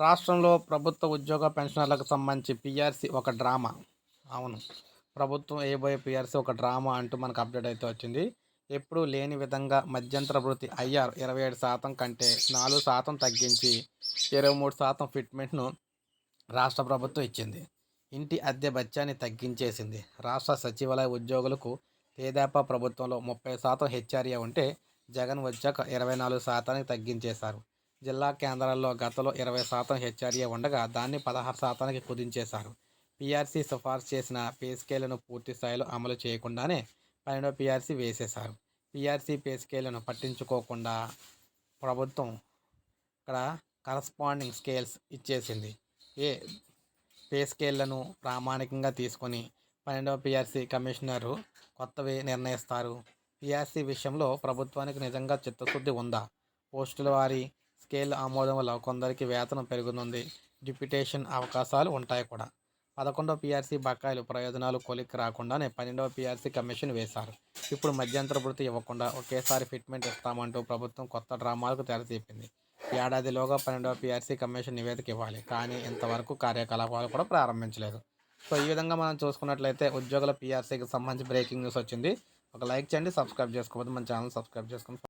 రాష్ట్రంలో ప్రభుత్వ ఉద్యోగ పెన్షనర్లకు సంబంధించి పిఆర్సీ ఒక డ్రామా. అవును. ప్రభుత్వం ఏబోయే పిఆర్సీ ఒక డ్రామా అంటూ మనకు అప్డేట్ అయితే వచ్చింది. ఎప్పుడూ లేని విధంగా మధ్యంతర వృత్తి ఐఆర్ ఇరవై ఏడు శాతం కంటే నాలుగు శాతం తగ్గించి ఇరవై మూడు శాతం ఫిట్మెంట్ను రాష్ట్ర ప్రభుత్వం ఇచ్చింది. ఇంటి అద్దె బత్యాన్ని తగ్గించేసింది. రాష్ట్ర సచివాలయ ఉద్యోగులకు తేదాపా ప్రభుత్వంలో ముప్పై శాతం హెచ్ఆర్ఏ ఉంటే జగన్ వచ్చాక ఇరవై నాలుగు శాతానికి తగ్గించేశారు. జిల్లా కేంద్రాల్లో గతంలో ఇరవై శాతం హెచ్ఆర్ఏ ఉండగా దాన్ని పదహారు శాతానికి కుదించేశారు. పీఆర్సీ సిఫార్సు చేసిన పే స్కేళ్ళను పూర్తి స్థాయిలో అమలు చేయకుండానే పన్నెండో పీఆర్సీ వేసేశారు. పీఆర్సీ పే స్కేళ్ళను పట్టించుకోకుండా ప్రభుత్వం ఇక్కడ కరస్పాండింగ్ స్కేల్స్ ఇచ్చేసింది. ఏ పే స్కేళ్ళను ప్రామాణికంగా తీసుకొని పన్నెండవ పీఆర్సీ కమిషనరు కొత్తవి నిర్ణయిస్తారు. పీఆర్సీ విషయంలో ప్రభుత్వానికి నిజంగా చిత్తశుద్ధి ఉందా? పోస్టుల వారి స్కేల్ ఆమోదం వల్ల కొందరికి వేతనం పెరుగుతుంది డిప్యుటేషన్ అవకాశాలు ఉంటాయి కూడా. పదకొండవ పీఆర్సీ బకాయిలు ప్రయోజనాలు కొలిక్కి రాకుండానే పన్నెండవ పీఆర్సీ కమిషన్ వేశారు. ఇప్పుడు మధ్యంతర వృత్తి ఇవ్వకుండా ఒకేసారి ఫిట్మెంట్ ఇస్తామంటూ ప్రభుత్వం కొత్త డ్రామాలకు తెరతీపింది. ఏడాదిలోగా పన్నెండవ పీఆర్సీ కమిషన్ నివేదిక ఇవ్వాలి. కానీ ఇంతవరకు కార్యకలాపాలు కూడా ప్రారంభించలేదు. సో ఈ విధంగా మనం చూసుకున్నట్లయితే ఉద్యోగుల పీఆర్సీకి సంబంధించి బ్రేకింగ్ న్యూస్ వచ్చింది. ఒక లైక్ చేయండి సబ్స్క్రైబ్ చేసుకోవద్దు మన ఛానల్ సబ్స్క్రైబ్ చేసుకోండి